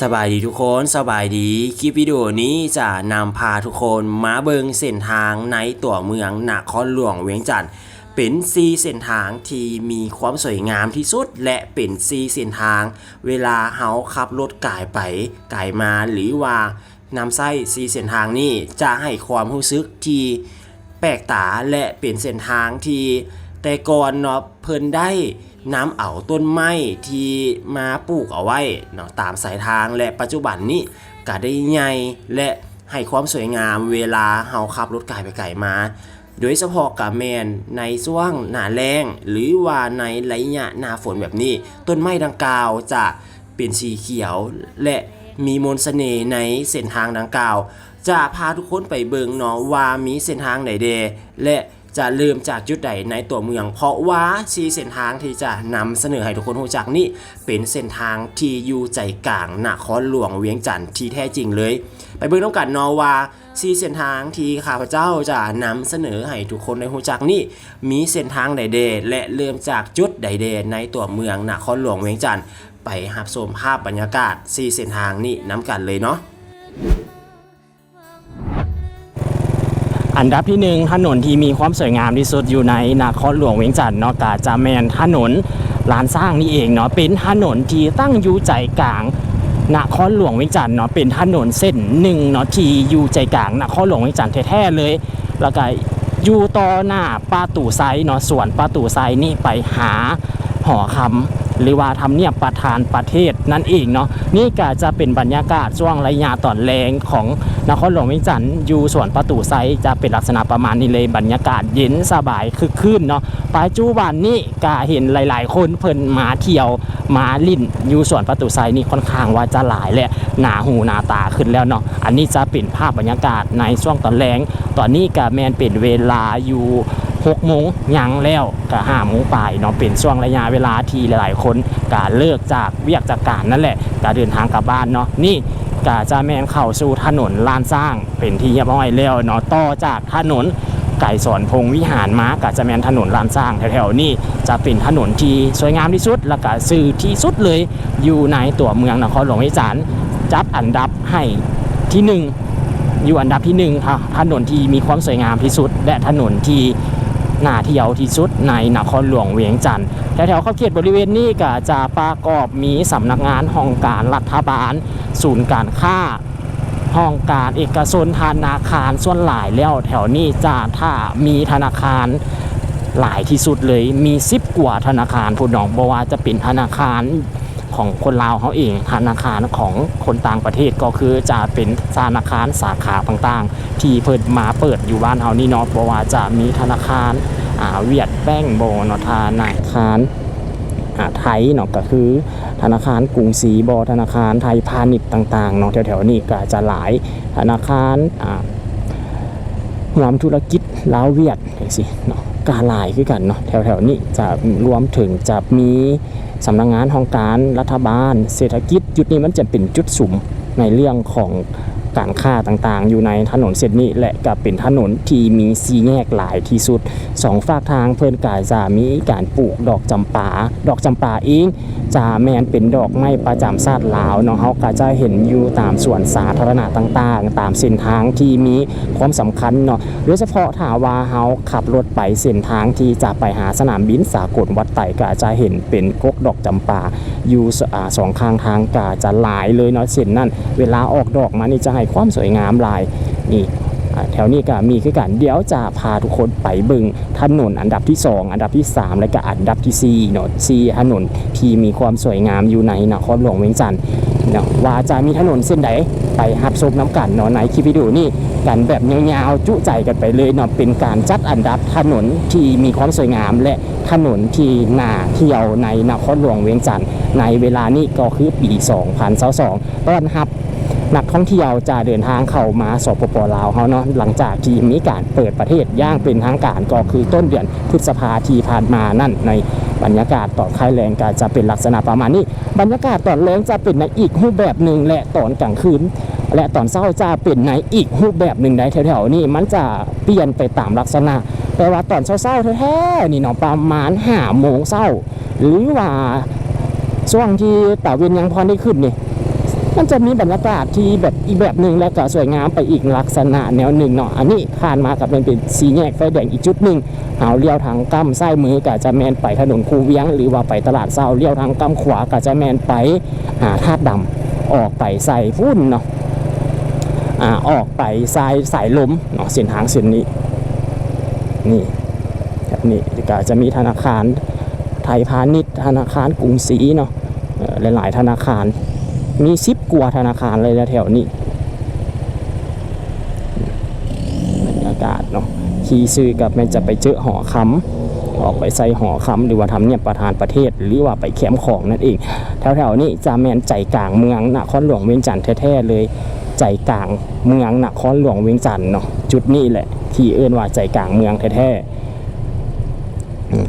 สบายดีทุกคนสบายดี คลิปวิดีโอนี้จะนำพาทุกคนมาเบิงเส้นทางในตัวเมืองนครหลวงเวียงจันทร์เป็นซีเส้นทางที่มีความสวยงามที่สุด และเป็นซีเส้นทาง เวลาเฮาขับรถกายไปกายมาหรือว่านำไส้ซีเส้นทางนี้จะให้ความรู้สึกที่แปลกตาและเป็นเส้นทางที่แต่ก่อนเนาะเพิ่นได้ น้ำเอาต้นไม้ที่มาปลูกเอาไว้เนาะตามสายทางและปัจจุบันนี้ก็ได้ใหญ่และให้ความสวยงามเวลาเฮาขับรถไกลไปไกลมา โดยเฉพาะกาแมนในช่วงหน้าแล้งหรือว่าในระยะหน้าฝนแบบนี้ ต้นไม้ดังกล่าวจะเป็นสีเขียวและมีมนต์เสน่ห์ในเส้นทางดังกล่าว จะพาทุกคนไปเบิงเนาะว่ามีเส้นทางไหนเดและ จะเริ่มจากจุดใดในตัวเมือง เพราะว่าชีเส้นทางที่จะนำเสนอให้ทุกคนรู้จักนี่เป็นเส้นทางที่อยู่ใจกลางนครหลวงเวียงจันทร์ที่แท้จริงเลย ไปเบิ่งน้ำกันนาะว่าซีเส้นทางที่ข้าพเจ้าจะนำเสนอให้ทุกคนได้รู้จักนี่มีเส้นทางใดเดและเริ่มจากจุดใดเดในตัวเมืองนครหลวงเวียงจันทร์ไปหับชมภาพบรรยากาศซีเส้นทางนี่น้ำกันเลยเนาะ อันดับที่หนึ่งถนนที่มีความสวยงามที่สุดอยู่ในนครหลวงเวียงจันทน์เนาะกาจะแมนถนนลานสร้างนี่เองเนาะเป็นถนนที่ตั้งอยู่ใจกลางนครหลวงเวียงจันทน์เนาะเป็นถนนเส้นหนึ่งเนาะที่อยู่ใจกลางนครหลวงเวียงจันทน์แท้ๆเลย แล้วก็อยู่ต่อหน้าป้าตู่ไซเนาะส่วนป้าตู่ไซนี่ไปหาหอคำ หรือว่าทำเนียบประธานประเทศนั่นเองเนาะนี่ก็จะเป็นบรรยากาศช่วงระยะตอนแรงของนครหลวงวียงจันทร์อยู่สวนประตูไซจะเป็นลักษณะประมาณนี้เลยบรรยากาศเย็นสบายคึกคืนเนาะปัจจุบันนี้ก็เห็นหลาย ๆ คนเพิ่นมาเที่ยวมาลิ่นอยู่สวนประตูไซนี่ค่อนข้างว่าจะหลายและหนาหูหนาตาขึ้นแล้วเนาะอันนี้จะเป็นภาพบรรยากาศในช่วงตอนแรงตอนนี้ก็แมนเป็นเวลาอยู่ 6โมงยังแล้วก็5โมงปลายเนาะเป็นช่วงระยะเวลาที่หลาย ๆ คนก็เลิกจากเวียกจากการนั่นแหละก็เดินทางกลับบ้านเนาะนี่กาจะแมนเข้าสู่ถนนลานสร้างเป็นที่เรียบร้อยแล้วเนาะต่อจากถนนไก่สอนพงวิหารมากาจะแมนถนนลานสร้างแถวๆนี้จะเป็นถนนที่สวยงามที่สุด และก็สื่อที่สุดเลยอยู่ในตัวเมืองนครหลวงวิจารจับอันดับให้ที่หนึ่งอยู่อันดับที่หนึ่งค่ะถนนที่มีความสวยงามที่สุด และถนนที่ น่าเที่ยวที่สุดในนครหลวงเวียงจันทร์แถวๆเข้าเขตบริเวณนี้ก็จะประกอบมีสำนักงานห้องการรัฐบาล ศูนย์การค้าห้องการเอกชนธนาคารส่วนหลายแล้วแถวนี้จะถ้ามีธนาคารหลายที่สุดเลยมีซิบกว่าธนาคารผู้น้องบอกว่าจะเป็นธนาคาร ของคนลาวเขาเอง ธนาคารของคนต่างประเทศก็คือจะเป็นธนาคารสาขาต่างๆ ที่เปิดมาเปิดอยู่บ้านเฮานี่เนาะเพราะว่าจะมีธนาคารอ่าเวียดแป้งโบเนาะธนาคารไทยเนาะก็คือธนาคารกรุงศรีบอธนาคารไทยพาณิชย์ต่างๆเนาะแถวๆนี้ก็จะหลายธนาคารอ่าร่วมธุรกิจลาวเวียดจังซี่เนาะก็หลายคือกันเนาะแถวๆนี้จะรวมถึงจะมี สำนักงานของการรัฐบาล เศรษฐกิจจุดนี้มันจะเป็นจุดสุ่มในเรื่องของ การค้าต่างๆ อยู่ในถนนเส้นนี้และก็เป็นถนนที่มีสีแยกหลายที่สุดสองฝากทางเพิ่อนกายจะมีการปลูกดอกจำปา ดอกจำปาเองจะแมนเป็นดอกไม้ประจำชาติลาวเนาะเฮาก็จะเห็นอยู่ตามสวนสาธารณะต่างๆ ตามเส้นทางที่มีความสำคัญเนาะโดยเฉพาะถ้าว่าเฮาขับรถไปเส้นทางที่จะไปหาสนามบินสากลวัดไต่ก็จะเห็นเป็นกกดอกจำปา อยู่สองข้างทางก็จะหลายเลยเนาะเส้นนั้นเวลาออกดอกมานี่จะให้ความสวยงามหลายนี่แถวนี้ก็มีคือกันเดี๋ยวจะพาทุกคนไปบึงถนนอันดับที่ 2 อันดับที่ 3 และก็อันดับที่4เนาะสี่ถนนที่มีความสวยงามอยู่ในนครหลวงเวียงจันทร์เนาะว่าจะมีถนนเส้นใดไปหับชมน้ำกันเนาะในคลิปวิดีโอนี้กันแบบยาวๆจุใจกันไปเลยเนาะเป็นการจัดอันดับถนนที่มีความสวยงามและถนนที่น่าเที่ยวในนครหลวงเวียงจันทร์ ในเวลานี้ก็คือปี 2022ต้อนรับนักท่องเที่ยวจะเดินทางเข้ามาสปปลาวเขาเนาะหลังจากที่มีการเปิดประเทศย่างเป็นทางการก็คือต้นเดือนพฤษภาที่ผ่านมานั่นในบรรยากาศตอนค่ายแรงก็จะเป็นลักษณะประมาณนี้ บรรยากาศตอนแรงจะเป็นในอีกรูปแบบหนึ่งและตอนกลางคืน และตอนเช้าจะเป็นในอีกรูปแบบหนึ่งได้แถวๆนี้มันจะเปลี่ยนไปตามลักษณะแต่ว่าตอนเช้าๆแท้ๆนี่เนาะประมาณห้าโมงเช้าหรือว่า ช่วงที่ตะเวนยังพอได้ขึ้นนี่มันจะมีบรรยากาศที่แบบอีกแบบหนึ่งและก็สวยงามไปอีกลักษณะแนวหนึ่งเนาะอันนี้ผ่านมากับเป็นเป็นสีแยกไฟแดงอีกจุดหนึ่งเอาเลี้ยวทางกั้มซ้มือก็จะแมนไปถนนคูเวียง หรือว่าไปตลาดเศร้าเลี้ยวทางกั้มขวาก็จะแมนไปหาธาตุดำออกไปใส่ฟุ้นเนาะอ่าออกไปสายสายลมเนาะเส้นทางเส้นนี้ นี่แบบนี้ก็จะมีธนาคารไทยพาณิชย์ธนาคารกรุงศรีเนาะ หลาย ๆ ธนาคาร มีซิปกว่าธนาคารเลยแถวนี้บรรยากาศเนาะขี่ซื้อกับมันจะไปเจอหอคำออกไปใส่หอคำหรือว่าทำเนียบประธานประเทศ หรือว่าไปแคมป์ของนั่นเองแถว ๆ นี้จะแมนใจกลางเมืองนครหลวงเวียงจันทร์แท้ๆเลยใจกลางเมืองนครหลวงเวียงจันทร์เนาะจุดนี้แหละที่เอื้นว่าใจกลางเมืองแท้ๆอืม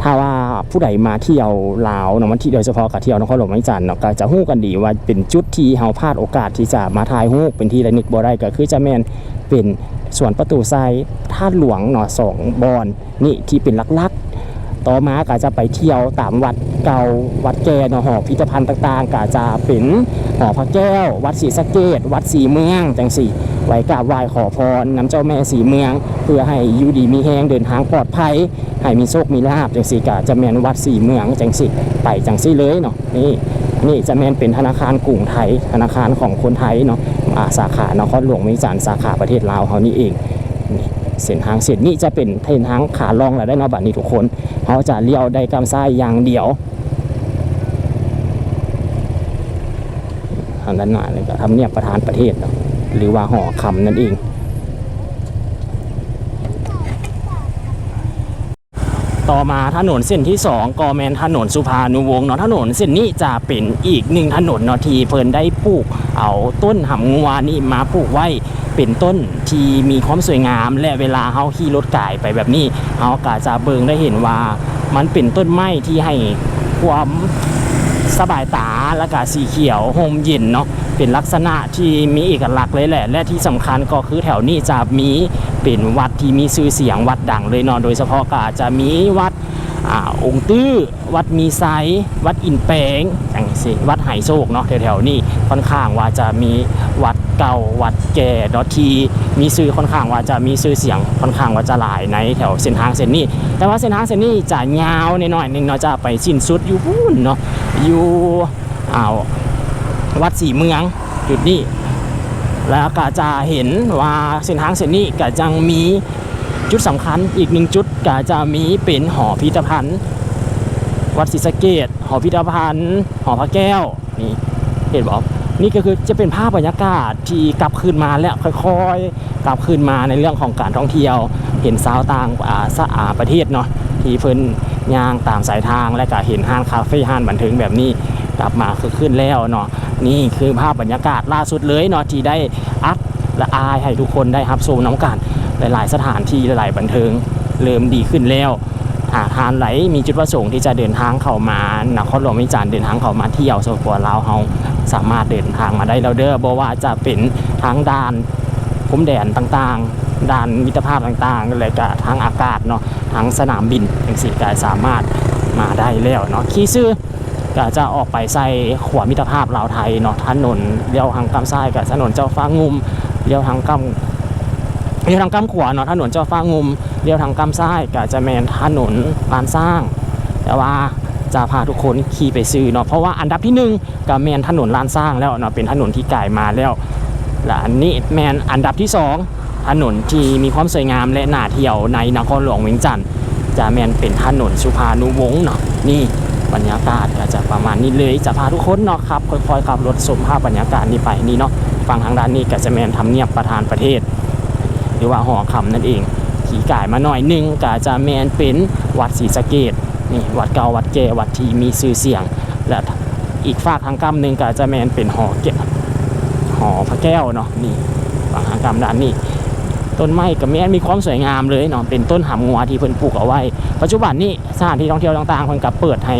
ถ้าว่า ผู้ใดมาเที่ยวลาวเนาะมันที่โดยเฉพาะกับเที่ยวนครหลวงไม่จันเนาะก็จะฮู้กันดีว่าเป็นจุดที่เฮาพลาดโอกาสที่จะมาทายฮู้เป็นที่ระนึกบ่ได้ก็คือจะแม่นเป็นสวนประตูไซท่าหลวงเนาะสองบอนนี่ที่เป็นลักๆ ต่อมาก็จะไปเที่ยวตามวัดเก่าวัดแก่เนาะหอพิพิธภัณฑ์ต่างๆก็จะเป็นหอพระแก้ว วัดศรีสะเกดวัดศรีเมืองจังสี่ไว้กราบไหว้ขอพรน้ำเจ้าแม่ศรีเมือง เพื่อให้อยู่ดีมีแห้งเดินทางปลอดภัย ให้มีโชคมีลาบจังสี่ก็จะแมนวัดศรีเมืองจังสี่ไปจังสี่เลยเนาะนี่นี่จะแมนเป็นธนาคารกรุงไทย ธนาคารของคนไทยเนาะอ่าสาขานครหลวงเวียงจันทร์สาขาประเทศลาวเขานี่เอง เส้นทางเส้นนี้จะเป็นเส้นทางขาล่องแล้วได้เนาะบัดนี้ทุกคนเขาจะเลี้ยวได้กำซ้ายอย่างเดียวทางด้านหน้าเลยก็ทำเนียบประธานประเทศหรือว่าหอคำนั่นเอง ต่อมาถนนเส้นที่ 2ก็แมนถนนสุภานุวงศ์เนาะถนนเส้นนี้จะเป็นอีกหนึ่งถนนเนาะที่เพิ่นได้ปลูก เอาต้นหำงัวนี่มาปลูกไว้เป็นต้นที่มีความสวยงาม และเวลาเฮาขี่รถก่ายไปแบบนี้เฮาก็จะเบิงได้เห็นว่ามันเป็นต้นไม้ที่ให้ความสบายตาและก็สีเขียวโฮมเย็นเนาะเป็นลักษณะที่มีเอกลักษณ์เลยแหละ และที่สำคัญก็คือแถวนี้จะมี เป็นวัดที่มีชื่อเสียงวัดดังเลยเนาะโดยเฉพาะก็อาจจะมีวัดอ่าองค์ตื้อวัดมีไซวัดอินแปงอย่างสิวัดไหโศกเนาะแถวๆนี้ค่อนข้างว่าจะมีวัดเก่าวัดแก่เนาะที่มีชื่อค่อนข้างว่าจะมีชื่อเสียงค่อนข้างว่าจะหลายในแถวเส้นทางเส้นนี้ แต่ว่าเส้นทางเส้นนี้จะยาวนหน่อยนึงเนาะจะไปสิ้นสุดอยู่พูนเนาะอยู่อ่าววัดสี่เมืองจุดนี้ แล้วก็จะเห็นว่าเส้นทางเส้นนี้ก็ยังมีจุดสำคัญอีกหนึ่งจุดก็จะมีเป็นหอพิพิธภัณฑ์ วัดศรีสะเกดหอพิพิธภัณฑ์ หอพระแก้วนี่เห็นบอกนี่ก็คือจะเป็นภาพบรรยากาศที่กลับคืนมาแล้วค่อยๆ กลับคืนมาในเรื่องของการท่องเที่ยว เห็นสาวต่างาสะอาประเทศเนาะที่เพิ่นย่างตามสายทางและก็เห็นห้างคาเฟ่ห้างบันเทิงแบบนี้กลับมาคือขึ้นแล้วเนาะ นี่คือภาพบรรยากาศล่าสุดเลยเนาะที่ได้อัพและอายให้ทุกคนได้รับชมน้ำกันหลาย ๆ สถานที่หลาย ๆ บันเทิงเริ่มดีขึ้นแล้วหาทานไหลมีจุดประสงค์ที่จะเดินทางเข้ามานครหลวงวิจารณ์เดินทางเข้ามาเที่ยวสปปลาวเฮาสามารถเดินทางมาได้แล้วเด้อบ่ว่าจะเป็นทางด่านพรมแดนต่างๆด่านมิตรภาพต่างๆเลยก็ทางอากาศเนาะทางสนามบินจังสิก็สามารถมาได้แล้วเนาะขี่ซื้อ ก็จะออกไปใส่ขวามิตรภาพลาวไทยเนาะถนนเลี้ยวทางกำซ้ายกับถนนเจ้าฟ้างุมเลี้ยวทางกำเลี้ยวทางกำขวาเนาะถนนเจ้าฟ้างุมเลี้ยวทางกำซ้ายก็จะแมนถนนลานสร้าง แต่ว่าจะพาทุกคนขี่ไปซื้อเนาะเพราะว่าอันดับที่หนึ่งก็แมนถนนลานสร้างแล้วเนาะเป็นถนนที่ก่ายมาแล้วและอันนี้แมนอันดับที่สองถนนที่มีความสวยงามและน่าเที่ยวในนครหลวงเวียงจันทร์จะแมนเป็นถนนสุภานุวงศ์เนาะนี่ บรรยากาศก็จะประมาณนี้เลยจะพาทุกคนเนาะครับค่อยๆขับรถชมภาพบรรยากาศนี้ไปนี่เนาะฝั่งทางด้านนี้ก็จะแมนทำเนียบประธานประเทศ หรือว่าหอคำนั่นเอง ขี่ก่ายมาหน่อยหนึงก็จะแมนเป็นวัดศรีสะเกดนี่วัดเก่าวัดแก่วัดที่มีชื่อเสียง และอีกฝากทางกำหนึ่งก็จะแมนเป็นหอแก้วหอพระแก้วเนาะนี่ฝั่งทางกำด้านนี้ ต้นไม้กับแม่มีความสวยงามเลยเนาะเป็นต้นหำงัวที่เพิ่นปลูกเอาไว้ ปัจจุบันนี้สถานที่ท่องเที่ยวต่างๆเพิ่นก็เปิดให้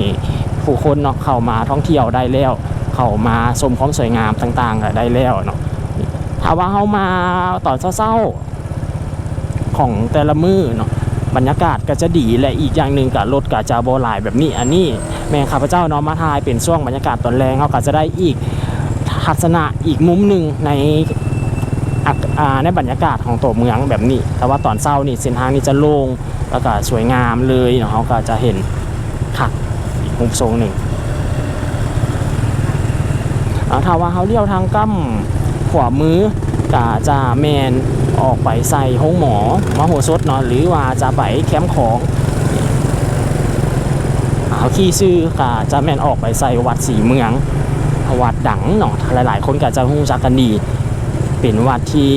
ผู้คนเนาะเข้ามาท่องเที่ยวได้แล้ว เข้ามาชมความสวยงามต่างๆก็ได้แล้วเนาะถ้าว่าเฮามาตอนเช้าๆของแต่ละมื้อเนาะบรรยากาศก็จะดีและอีกอย่างหนึ่งกับรถก็จะโบหลายแบบนี้อันนี้แม่ข้าพเจ้าเนาะมาทายเป็นช่วงบรรยากาศตอนแรงเขาก็จะได้อีกทัศนะอีกมุมหนึ่งใน ในบรรยากาศของตัวเมืองแบบนี้ แต่ว่าตอนเช้านี่เส้นทางนี้จะโล่งแล้วก็สวยงามเลยเนาะเขาก็จะเห็นคักอีกมุมทรงหนึ่งอ่าถ้าว่าเขาเลี้ยวทางกั้มขวามือก็จะแมนออกไปใส่ห้องหมอมโหสถเนาะหรือว่าจะไปแคมป์ของเอาขี้ซื้อก็จะแมนออกไปใส่วัดสีเมืองวัดดังเนาะหลายๆ คนก็จะรู้จักกันดี เป็นวัดที่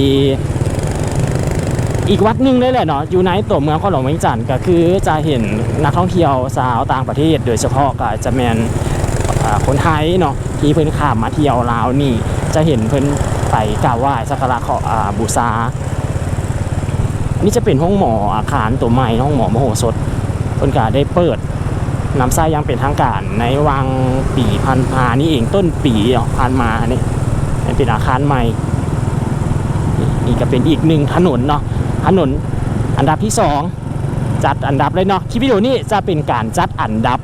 อีกวัดหนึ่งเลยแหละเนาะอยู่ในตัวเมืองขอหลวงเวียงจันทร์ก็คือจะเห็นนักท่องเที่ยวสาวต่างประเทศ โดยเฉพาะก็จะแมนคนไทยเนาะที่เพิ่นข้ามมาเที่ยวลาวนี่ จะเห็นเพิ่นไปกราบไหว้สักการะขออบูชานี่จะเป็นห้องหมออาคารตัวใหม่ห้องหมอมโหสถเพิ่นก็ได้เปิดนำไส้ยังเป็นทางการในวังปีพันพานี่เองต้นปีเนาะพันมานี่เป็นอาคารใหม่ นี่ก็เป็นอีกหนึ่งถนนเนาะถนนอันดับที่สองจัดอันดับเลยเนาะคลิปวิดีโอนี้จะเป็นการจัดอันดับ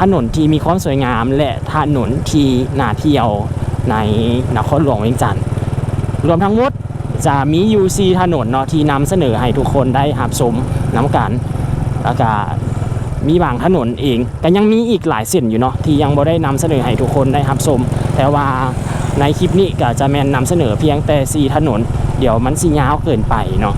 ถนนที่มีความสวยงาม และถนนที่น่าเที่ยวในนครหลวงเวียงจันทร์รวมทั้งหมดจะมี UC ถนนเนาะที่นำเสนอให้ทุกคนได้หับชมน้ำกันแล้วก็มีบางถนนเอง แต่ยังมีอีกหลายเส้นอยู่เนาะที่ยังบ่ได้นำเสนอให้ทุกคนได้รับชมแต่ว่าในคลิปนี้ก็จะแมนนำเสนอเพียงแต่4ถนน เดี๋ยวมันสิยาวเกินไปเนาะ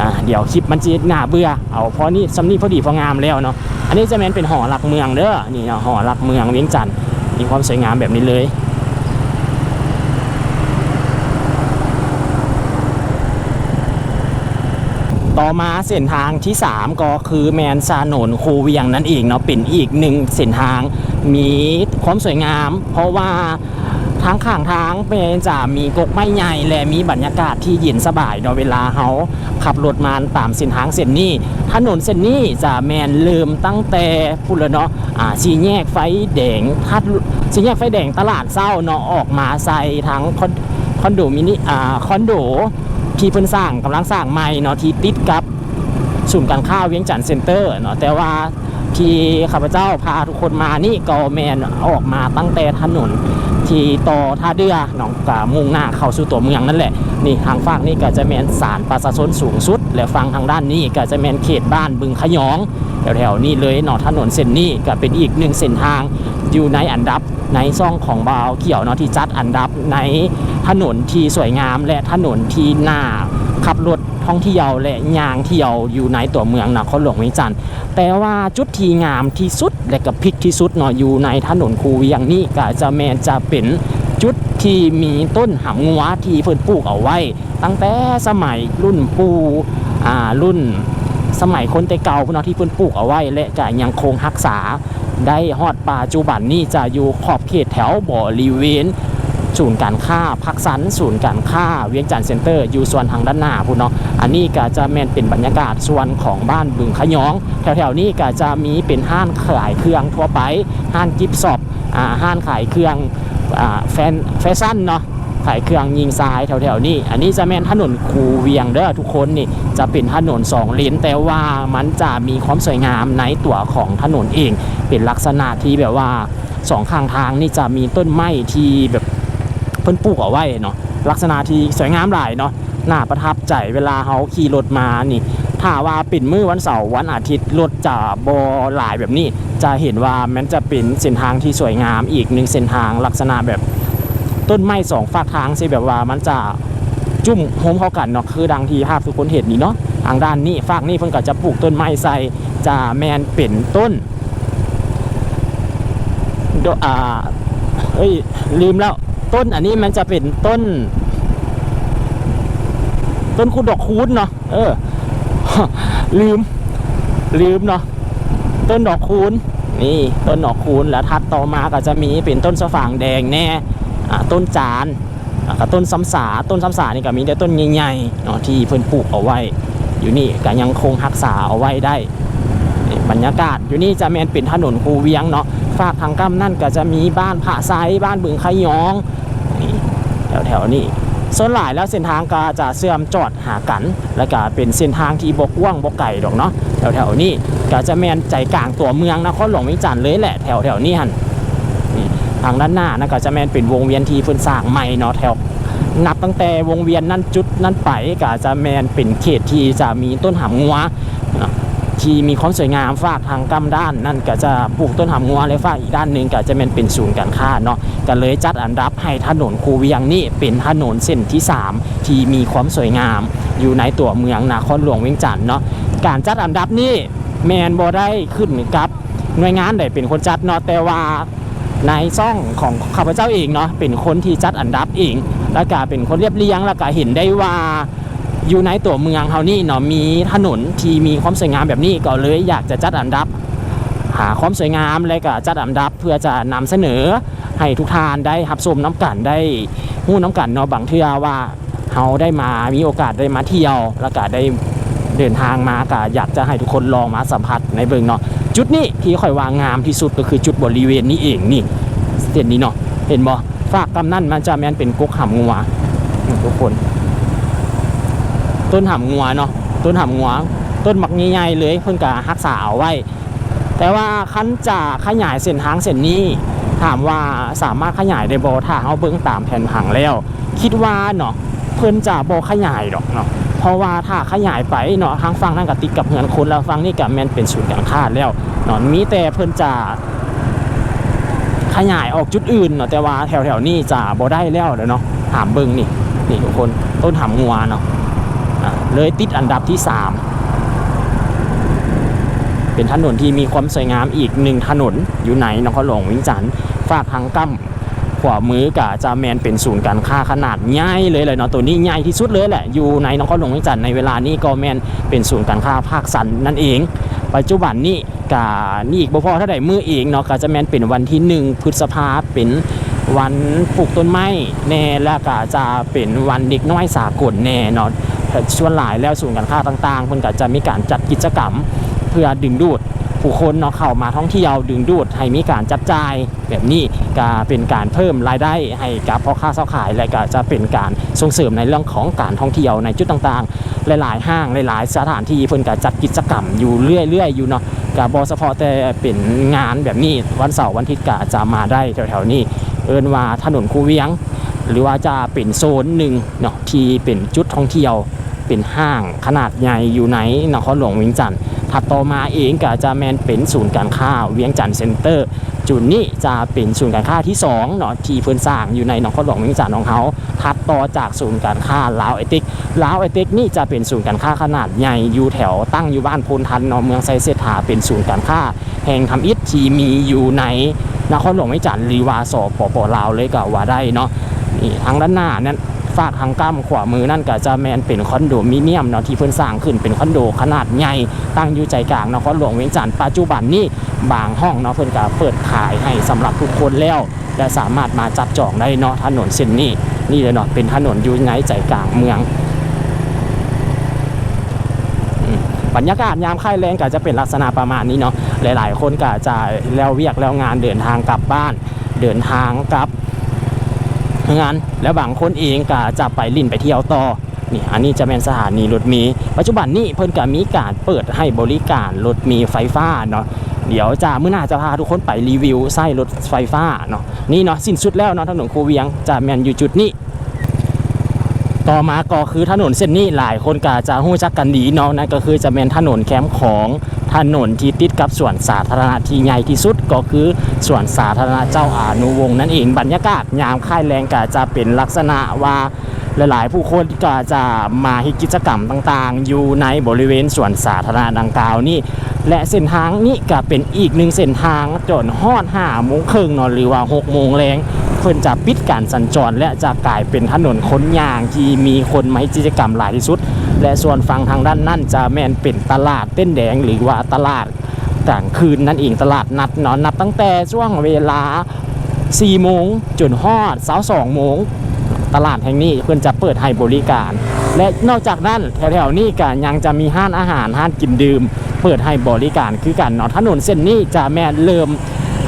อ่าเดี๋ยวคลิปมันจะหน้าเบื่อเอาเพราะนี่สำนีพอดีพองามแล้วเนาะอันนี้จะแมนเป็นหอหลักเมืองเด้อนี่เนาะหอหลักเมืองเวียงจันทร์มีความสวยงามแบบนี้เลยต่อมาเส้นทางที่ 3 ก็คือแมนซาโนนคูเวียงนั่นเองเนาะเป็นอีกหนึ่งเส้นทางมีความสวยงาม เพราะว่า ทางข้างทางเป็นจะมีกกไม้ใหญ่และมีบรรยากาศที่เย็นสบายเนาะเวลาเขาขับรถมาตามเส้นทางเส้นนี้ ถนนเส้นนี้จะแมนเริ่มตั้งแต่พูดแล้วเนาะอ่าสีแยกไฟแดงทัดสีแยกไฟแดงตลาดเศร้าเนาะออกมาใส่ทางคอนคอนโดมินิอ่าคอนโดที่เพิ่นสร้างกำลังสร้างใหม่เนาะที่ติดกับศูนย์การค้าเวียงจันทร์เซ็นเตอร์เนาะแต่ว่าที่ข้าพเจ้าพาทุกคนมานี่ก็แมนออกมาตั้งแต่ถนน ที่ต่อท่าเรือหนองกามุ่งหน้าเข้าสู่ตัวเมืองนั่นแหละนี่ทางฝั่งนี่ก็จะแมนสารประชาชนสูงสุด และฝั่งทางด้านนี้ก็จะแมนเขตบ้านบึงขยองแถวๆนี้เลยเนาะถนนเส้นนี้ก็เป็นอีกหนึ่งเส้นทางอยู่ในอันดับในซ่องของบาวเขียวเนาะที่จัดอันดับในถนนที่สวยงามและถนนที่น่า ขับรถท่องเที่ยวและยางเที่ยวอยู่ในตัวเมืองนครหลวงเวียงจันทร์แต่ว่าจุดที่งามที่สุดและก็พิกที่สุดเนาะอยู่ในถนนคูเวียงนี่ก็จะแมนจะเป็นจุดที่มีต้นหำงัวที่เพิ่นปลูกเอาไว้ ตั้งแต่สมัยรุ่นปู่อ่ารุ่นสมัยคนแต่เก่าพุ่นเนาะที่เพิ่นปลูกเอาไว้ และก็ยังคงรักษาได้ฮอดปัจจุบันนี่จะอยู่ขอบเขตแถวบริเวณ ศูนย์การค้าพักสันศูนย์การค้าเวียงจันทร์เซ็นเตอร์อยู่ส่วนทางด้านหน้าพุ่นเนาะอันนี้ก็จะแม่นเป็นบรรยากาศส่วนของบ้านบึงขยอง แถวๆนี้ก็จะมีเป็นห้านขายเครื่องทั่วไปห้านกิฟต์ช็อปอ่าห้านขายเครื่องอ่าแฟนแฟชั่นเนาะขายเครื่องยิงทรายแถวๆนี้ อันนี้จะแม่นถนนคูเวียงเด้อทุกคนนี่จะเป็นถนนสองเลนแต่ว่ามันจะมีความสวยงามในตัวของถนนเอง เป็นลักษณะที่แบบว่าสองข้างทางนี่จะมีต้นไม้ที่แบบ พิ่นปลูกเอาไว้เนาะลักษณะที่สวยงามหลายเนาะน่าประทับใจเวลาเขาขี่รถมานี่ถ้าว่าปิดมือวันเสาร์วันอาทิตย์รถจะบอหลายแบบนี้ จะเห็นว่ามันจะเป็นเส้นทางที่สวยงามอีกหนึ่งเส้นทางลักษณะแบบต้นไม้สองฝากทางสิแบบว่ามันจะจุ่มโฮมเข้ากันเนาะคือดังที่ภาพทุกคนเห็นนี่เนาะทางด้านนี้ฝากนี้เพิ่นก็จะปลูกต้นไม้ใส่จะแมนเป็นต้นอ่าเอ้ยลืมแล้ว ต้นอันนี้มันจะเป็นต้น ต้นคูดอกคูดเนาะเออ ลืม ลืมเนาะต้นดอกคูณนี่ต้นดอกคูณแล้วถัดต่อมาก็จะมีเป็นต้นสะฝางแดงแน่ต้นจานกับต้นซ้ำสาต้นซ้ำสานี่ก็มีแต่ต้นใหญ่ๆเนาะที่เพิ่นปลูกเอาไว้ อยู่นี่ก็ยังคงรักษาเอาไว้ได้ บรรยากาศ อยู่นี่จะแมนเป็นถนนคูเวียงเนาะฝากทางกั้มนั่นก็จะมีบ้านผาไซบ้านบึงขยองนี่แถวๆนี้ส่วนหลายแล้วเส้นทางก็จะเสื่อมจอดหากัน แล้วก็เป็นเส้นทางที่บกว่างบกไก่ดอกเนาะแถวๆนี้ก็จะแมนใจกลางตัวเมืองนครหลวงวียงจันทน์เลยแหละแถวๆนี้หันทางด้านหน้านั่นก็จะแมนเป็นวงเวียนที่เพิ่นสร้างใหม่เนาะแถวนับตั้งแต่วงเวียนนั่นจุดนั่นไปก็จะแมนเป็นเขตที่จะมีต้นหามงัวนะ ที่มีความสวยงามฝากทางกำด้าน นั่นก็จะปลูกต้นหามงัวและฝากอีกด้านหนึ่งก็จะแมนเป็นศูนย์การค้าเนาะก็เลยจัดอันดับให้ถนนคูเวียงนี่เป็นถนนเส้นที่ 3 ที่มีความสวยงาม อยู่ในตัวเมืองนครหลวงเวียงจันทน์เนาะการจัดอันดับนี่แมนบ่ได้ขึ้นกับหน่วยงานใดเป็นคนจัดเนาะแต่ว่าในซ่องของข้าพเจ้าเองเนาะเป็นคนที่จัดอันดับเองแล้วก็เป็นคนเรียบเรียงแล้วก็เห็นได้ว่า อยู่ในตัวเมืองเฮานี่เนาะมีถนนที่มีความสวยงามแบบนี้ก็เลยอยากจะจัดอันดับ หาความสวยงามและก็จัดอันดับเพื่อจะนำเสนอให้ทุกท่านได้รับชมน้ำกันได้หู้น้ำกันเนาะบางเทื่อว่าเฮาได้มามีโอกาสได้มาเที่ยวแล้วก็ได้เดินทางมาก็อยากจะให้ทุกคนลองมาสัมผัสในเบิงเนาะจุดนี้ที่ค่อยวางงามที่สุดก็คือจุดบริเวณนี้เองนี่เส้นนี้เนาะเห็นบ่ฝากกำนั่นมันจะแม่นเป็นกกหำงัวทุกคน ต้นหำงัวเนาะต้นหำงัวต้นมักใหญ่ๆเลยเพิ่นก็รักษาเอาไว้ แต่ว่าคันจะขยายเส้นทางเส้นนี้ ถามว่าสามารถขยายได้บ่ถ้าเฮาเบิ่งตามแผนผังแล้ว คิดว่าเนาะเพิ่นจะบ่ขยายดอกเนาะเพราะว่าถ้าขยายไปเนาะทางฝั่งนั้นก็ติดกับเฮือนคนแล้วฝั่งนี้ก็แม่นเป็นศูนย์การค้าแล้วเนาะมีแต่เพิ่นจะขยายออกจุดอื่นเนาะแต่ว่าแถวๆนี้จะบ่ได้แล้วเด้อเนาะถามเบิ่งนี่นี่ทุกคนต้นหำงัวเนาะ เลยติดอันดับที่ 3 เป็นถนนที่มีความสวยงามอีกหนึ่งถนนอยู่ในนครหลวงวิงจันทน์ฝากทางกั้มขวามือกับจะแมนเป็นศูนย์การค้าขนาดใหญ่เลยเลยเนาะตัวนี้ใหญ่ที่สุดเลยแหละอยู่ในนครหลวงวิงจันทน์ในเวลานี้ก็แมนเป็นศูนย์การค้าภาคสันนั่นเอง ปัจจุบันนี้กานี่อีกบ่พอเท่าใดมือเองเนาะก็จะแมนเป็นวันที่ 1 พฤษภาเป็นวันปลูกต้นไม้แน่แล้วก็จะเป็นวันเด็กน้อยสากลแน่เนาะ แต่ส่วนหลายแล้วศูนย์การค้าต่างๆเพิ่นก็จะมีการจัดกิจกรรม เพื่อดึงดูดผู้คนเนาะเข้ามาท่องเที่ยวดึงดูดให้มีการจับจ่าย แบบนี้ก็เป็นการเพิ่มรายได้ให้กับพ่อค้าเช้าขาย และก็จะเป็นการส่งเสริมในเรื่องของการท่องเที่ยวในจุดต่างๆ หลาย ๆ ห้างหลาย ๆ สถานที่เพิ่นก็จัดกิจกรรมอยู่เรื่อย ๆ อยู่เนาะก็บ่เฉพาะแต่เป็นงานแบบนี้วันเสาร์วันอาทิตย์ก็จะมาได้แถวๆนี้ เอิ้นว่าถนนคูเวียง หรือว่าจะเป็นโซนหนึ่งเนาะที่เป็นจุดท่องเที่ยว เป็นห้างขนาดใหญ่อยู่ในนครหลวงเวียงจันทน์ถัดต่อมาเองก็จะแมนเป็นศูนย์การค้าเวียงจันทน์เซ็นเตอร์ จุดนี้จะเป็นศูนย์การค้าที่สองเนาะที่เพิ่นสร้างอยู่ในนครหลวงเวียงจันทน์ของเขาถัดต่อจากศูนย์การค้าลาวไอติกลาวไอติกนี่จะเป็นศูนย์การค้าขนาดใหญ่อยู่แถวตั้งอยู่บ้านพลทันเนาะเมืองไซเซถาเป็นศูนย์การค้า แห่งทำอิฐที่มีอยู่ในนครหลวงเวียงจันทน์รือว่าสปปลาวเลยก็ว่าได้เนาะนี่ทางด้านหน้านั้น ฝากทางก้ามขวามือนั่นก็จะแมนเป็นคอนโดมิเนียมเนาะที่เพิ่นสร้างขึ้นเป็นคอนโดขนาดใหญ่ตั้งอยู่ใจกลางนครหลวงเวียงจันทน์ปัจจุบันนี้บางห้องเนาะเพิ่นก็เปิดขายให้สำหรับทุกคนแล้วและสามารถมาจับจองได้เนาะถนนเส้นนี้นี่เลยเนาะเป็นถนนอยู่ในใจกลางเมืองบรรยากาศยามค่ายแรงก็จะเป็นลักษณะประมาณนี้เนาะหลาย ๆ คนก็จะแล้วเวียกแล้วงานเดินทางกลับบ้าน เดินทางกลับ งาน แล้วบางคนเองก็จะไปลิ่นไปเที่ยวต่อนี่อันนี้จะเป็นสถานีรถมี ปัจจุบันนี้เพิ่นก็มีการเปิดให้บริการรถมีไฟฟ้าเนาะเดี๋ยวจะเมื้อหน้าจะพาทุกคนไปรีวิวไส้รถไฟฟ้าเนาะนี่เนาะสิ้นสุดแล้วเนาะถนนคูเวียงจะแมนอยู่จุดนี้ ต่อมาก็คือถนนเส้นนี้หลายคนก็จะรู้จักกันดีเนาะนั่นก็คือจะเป็นถนนแคมป์ของ ถนนที่ติดกับสวนสาธารณะที่ใหญ่ที่สุดก็คือสวนสาธารณะเจ้าอานุวงศ์นั่นเองบรรยากาศยามค่ายแรงก็จะเป็นลักษณะว่าหลาย ๆ ผู้คนก็จะมาให้กิจกรรมต่าง ๆ อยู่ในบริเวณสวนสาธารณะดังกล่าวนี่ และเส้นทางนี้ก็เป็นอีกหนึ่งเส้นทางจนฮอดห้าโมงครึ่งนอนหรือว่าหกโมงแรงเพิ่นจะปิดการสัญจรและจะกลายเป็นถนนคนยางที่มีคนมาให้กิจกรรมหลายที่สุด และส่วนฝั่งทางด้านนั่นจะแม่นเป็นตลาดเต้นแดงหรือว่าตลาดกลางคืนนั่นเองตลาดนัดเนาะนับตั้งแต่ช่วงเวลา4โมงจนฮอดเสาสองโมงตลาดแห่งนี้เพื่อนจะเปิดให้บริการ และนอกจากนั้นแถวๆนี้ก็ยังจะมีห้านอาหารห้านกินดื่ม เปิดให้บริการคือกันเนาะถนนเส้นนี้จะแม่เริ่ม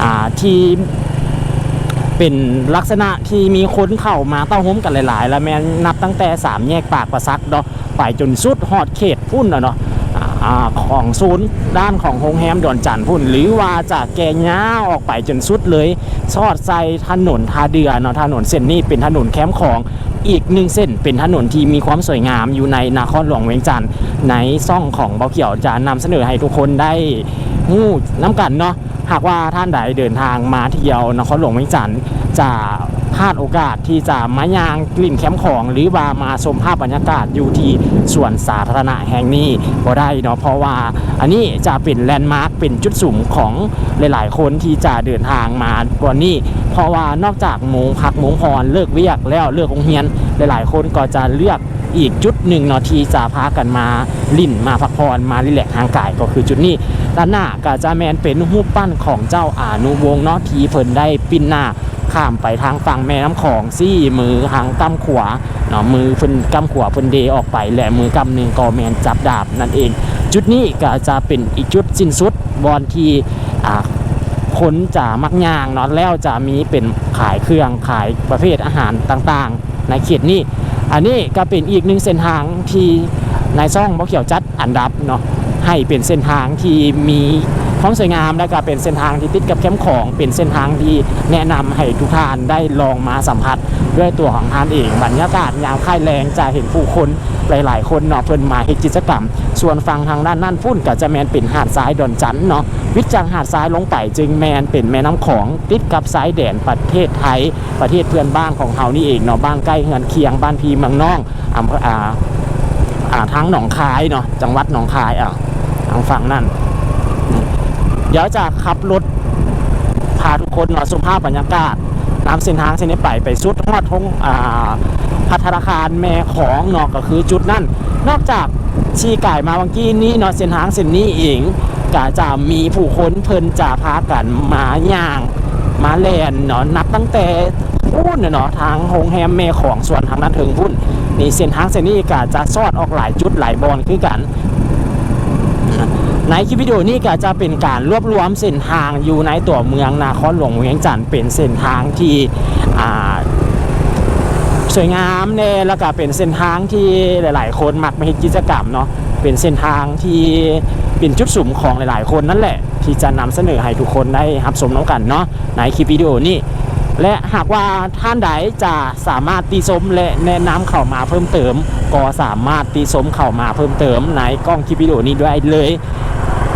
อ่าที่เป็นลักษณะที่มีคนเข้ามาเต้าห้มกันหลายๆ แล้วแม่นับตั้งแต่ 3 แยกปากประซักเนาะไปจนสุดฮอดเขตพุ่นเนาะอ่าอ่าของศูนย์ด้านของโรงแรมดอนจันพุ่น หรือว่าจากแกง้าออกไปจนสุดเลย ซอดใส่ถนนทาเดือเนาะถนนเส้นนี้เป็นถนนแคมป์ของ อีกหนึ่งเส้นเป็นถนนที่มีความสวยงามอยู่ในนครหลวงเวียงจันทร์ในซ่องของเบาเขียวจะนำเสนอให้ทุกคนได้หู้น้ำกันเนาะหากว่าท่านใดเดินทางมาเที่ยวนครหลวงเวียงจันทร์จะ พลาดโอกาสที่จะมายางกลิ่นแคมป์ของ หรือว่ามาชมภาพบรรยากาศอยู่ที่สวนสาธารณะแห่งนี้ก็ได้เนาะเพราะว่า อันนี้จะเป็นแลนด์มาร์คเป็นจุดสูงของหลาย ๆ คนที่จะเดินทางมาวันนี้ เพราะว่านอกจากโมงพักโมงพรเลิกเวียกแล้วเลิกโรงเรียน หลาย ๆ คนก็จะเลือกอีกจุดหนึ่งเนาะที่จะพากันมาลิ่นมาพักผ่อนมารีแลกทางกายก็คือจุดนี้ด้านหน้าก็จะแมนเป็นรูปปั้นของเจ้าอานุวงศ์เนาะที่เพิ่นได้ปิ้นหน้า ข้ามไปทางฝั่งแม่น้ำของซี่มือทางกำขวาเนาะมือเพิ่นกำขวาเพิ่นเดออกไปและมือกำหนึ่งก็แมนจับดาบนั่นเอง จุดนี้ก็จะเป็นอีกจุดสิ้นสุดบอนที่อ่าคนจะมักย่างเนาะแล้วจะมีเป็นขายเครื่องขายประเภทอาหารต่างๆ ในเขตนี้ อันนี้ก็เป็นอีกหนึ่งเส้นทางที่นายซ่องบ่เขียวจัดอันดับเนาะให้เป็นเส้นทางที่มี ความสวยงามและก็เป็นเส้นทางที่ติดกับแคมป์ของเป็นเส้นทางที่แนะนำให้ทุกท่านได้ลองมาสัมผัสด้วยตัวของท่านเองบรรยากาศยามค่ายแรงจะเห็นผู้คนหลาย ๆ คนเนาะเพิ่นมาเฮ็ดกิจกรรม ส่วนฝั่งทางด้านนั่นพุ่นก็จะแมนเป็นหาดทรายดอนจันเนาะวิจากหาดทรายลงไปจึงแมนเป็นแม่น้ำของติดกับสายแดนประเทศไทย ประเทศเพื่อนบ้านของเฮานี่เองเนาะบ้านใกล้เฮือนเคียงบ้านพีเมืองน้องอำเภออ่าอ่าทางหนองคายเนาะจังหวัดหนองคายอะทางฝั่งนั่น เดี๋ยวจะขับรถพาทุกคนเนาะชมภาพบรรยากาศตามเส้นทางเส้นนี้ไปไปสุดฮอดทงอ่าพัฒนาคารแม่ของเนาะก็คือจุดนั้นนอกจากชีไก่ายมาวังกี้นี้เนาะเส้นทางเส้นนี้เองก็จะมีผู้คนเพิ่นจะพากันมาย่างมาแลนเนาะนับตั้งแต่พุ่นเนาะทางโรงแรมเมของส่วนทางนั้นถึงพุ่นนี่เส้นทางเส้นนี้ก็จะซอดออกหลายจุดหลายบอนคือกัน ในคลิปวิดีโอนี้ก็จะเป็นการรวบรวมเส้นทางอยู่ในตัวเมืองนาครหลวงเวียงจันทร์เป็นเส้นทางที่สวยงามแน่แล้วก็เป็นเส้นทางที่หลาย ๆ คนมักมาเฮ็ดกิจกรรมเนาะเป็นเส้นทางที่เป็นจุดสุ่มของหลาย ๆ คนนั่นแหละ ที่จะนำเสนอให้ทุกคนได้รับชมน้องกันเนาะในคลิปวิดีโอนี้ และหากว่าท่านใดจะสามารถตีสมและแนะนำเข้ามาเพิ่มเติม ก็สามารถตีสมเข้ามาเพิ่มเติมในกล้องคลิปวิดีโอนี้ด้วยเลย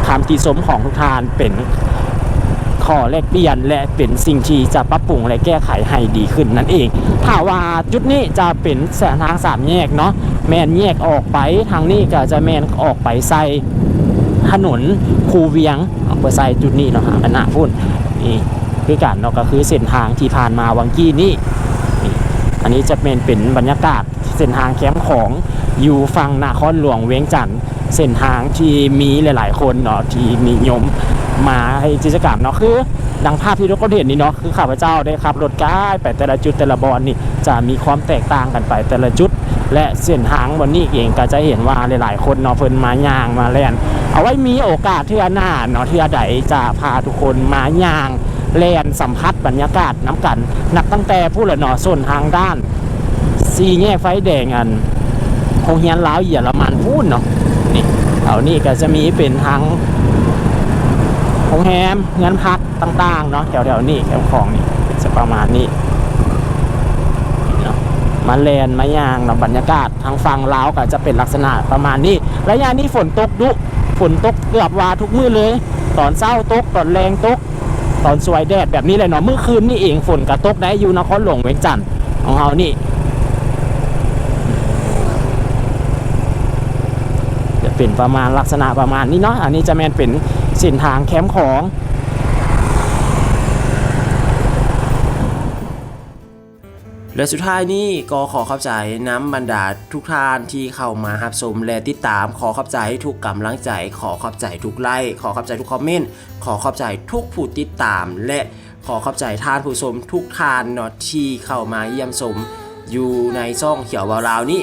คำตีสมของทุกท่านเป็นข้อแลกเปลี่ยนและเป็นสิ่งที่จะปรับปรุงและแก้ไขให้ดีขึ้นนั่นเอง ถ้าว่าจุดนี้จะเป็นเส้นทางสามแยกเนาะแมนแยกออกไปทางนี้ก็จะแมนออกไปใส่ถนนคูเวียงออกไปใส่จุดนี้เนาะอันหน้าพุ่นนี่ คือกันเนาะก็คือเส้นทางที่ผ่านมาวังกี้นี่อันนี้จะเป็นเป็นบรรยากาศเส้นทางแคมป์ของอยู่ฝั่งนครหลวงเวียงจันทร์เส้นทางที่มีหลาย ๆ คนเนาะที่นิยมมาให้กิจกรรมเนาะคือดังภาพที่ทุกคนเห็นนี่เนาะคือข้าพเจ้าได้ขับรถก้ายไปแต่ละจุดแต่ละบอลนี่จะมีความแตกต่างกันไปแต่ละจุด และเส้นทางวันนี้เองก็จะเห็นว่าหลายๆ คนเนาะเพิ่นมาย่างมาแล่นเอาไว้มีโอกาสเทื่อหน้าเนาะเทื่อใดจะพาทุกคนมาย่าง แล่นสัมผัสบรรยากาศน้ำกัน นับตั้งแต่ผู้ละเนาะส่วนทางด้านซีแยกไฟแดงอันโรงเรียนลาวเยอรมันพูดเนาะนี่เอานี่ก็จะมีเป็นทางโรงแรมเงินพักต่างๆเนาะแถวๆนี้แถวของนี่จะประมาณนี้เนาะมาแลนมาย่างเนาะบรรยากาศทางฝั่งลาวก็จะเป็นลักษณะประมาณนี้ระยะนี้ฝนตกดุฝนตกเกือบว่าทุกมื้อเลย ตอนเช้าตกตอนแรงตก ตอนสวยแดดแบบนี้เลยเนาะเมื่อคืนนี่เองฝนกระตกได้อยู่นครหลวงเวียงจันทร์ของเรานี่จะเป็นประมาณลักษณะประมาณนี้เนาะอันนี้จะแมนเป็นเส้นทางแคมป์ของ และสุดท้ายนี้ก็ขอขอบใจน้ำบรรดาทุกท่านที่เข้ามาฮับชมและติดตาม ขอขอบใจทุกกำลังใจ ขอขอบใจทุกไลค์ขอขอบใจทุกคอมเมนต์ขอขอบใจทุกผู้ติดตาม และขอขอบใจท่านผู้ชมทุกท่านเนาะที่เข้ามาเยี่ยมชมอยู่ในซ่องเขียววาวราวนี้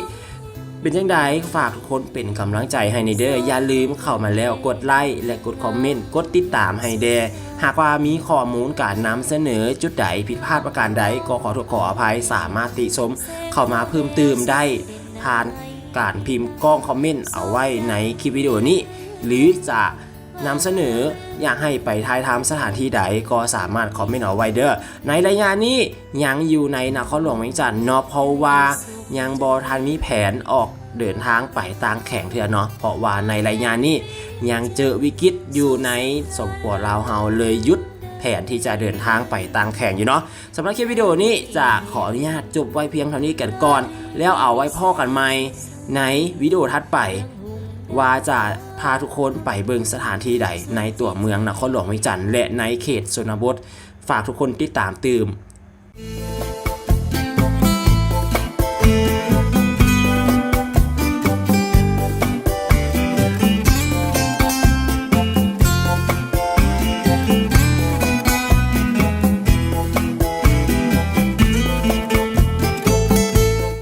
เป็นยังไงฝากทุกคนเป็นกำลังใจให้ในเด้ออย่าลืมเข้ามาแล้วกดไลค์และกดคอมเมนต์กดติดตามให้เดหากว่ามีข้อมูลการนำเสนอจุดใดผิดพลาดประการใดก็ขอโทษขออภัยสามารถติชม เข้ามาเพิ่มเติมได้ผ่านการพิมพ์กล้องคอมเมนต์เอาไว้ในคลิปวิดีโอนี้ หรือจะ นำเสนออยากให้ไปทายทำสถานที่ใดก็สามารถคอมเมนต์เอาไว้เด้อในรายงานนี้ยังอยู่ในนครหลวงเวียงจันทน์เนาะเพราะว่ายังบอทันมีแผนออกเดินทางไปต่างแข่งเถื่อเนาะเพราะว่าในรายงานนี้ยังเจอวิกฤตอยู่ในสมปวดลาวเฮาเลยยุดแผนที่จะเดินทางไปต่างแข่งอยู่เนาะสำหรับคลิปวิดีโอนี้จะขออนุญาตจบไว้เพียงเท่านี้กันก่อน แล้วเอาไว้พ่อกันใหม่ในวิดีโอถัดไป ว่าจะพาทุกคนไปเบิงสถานที่ใดในตัวเมืองนครหลวงเวีจันทร์และในเขตชนบท ฝากทุกคนติดตามตื่ม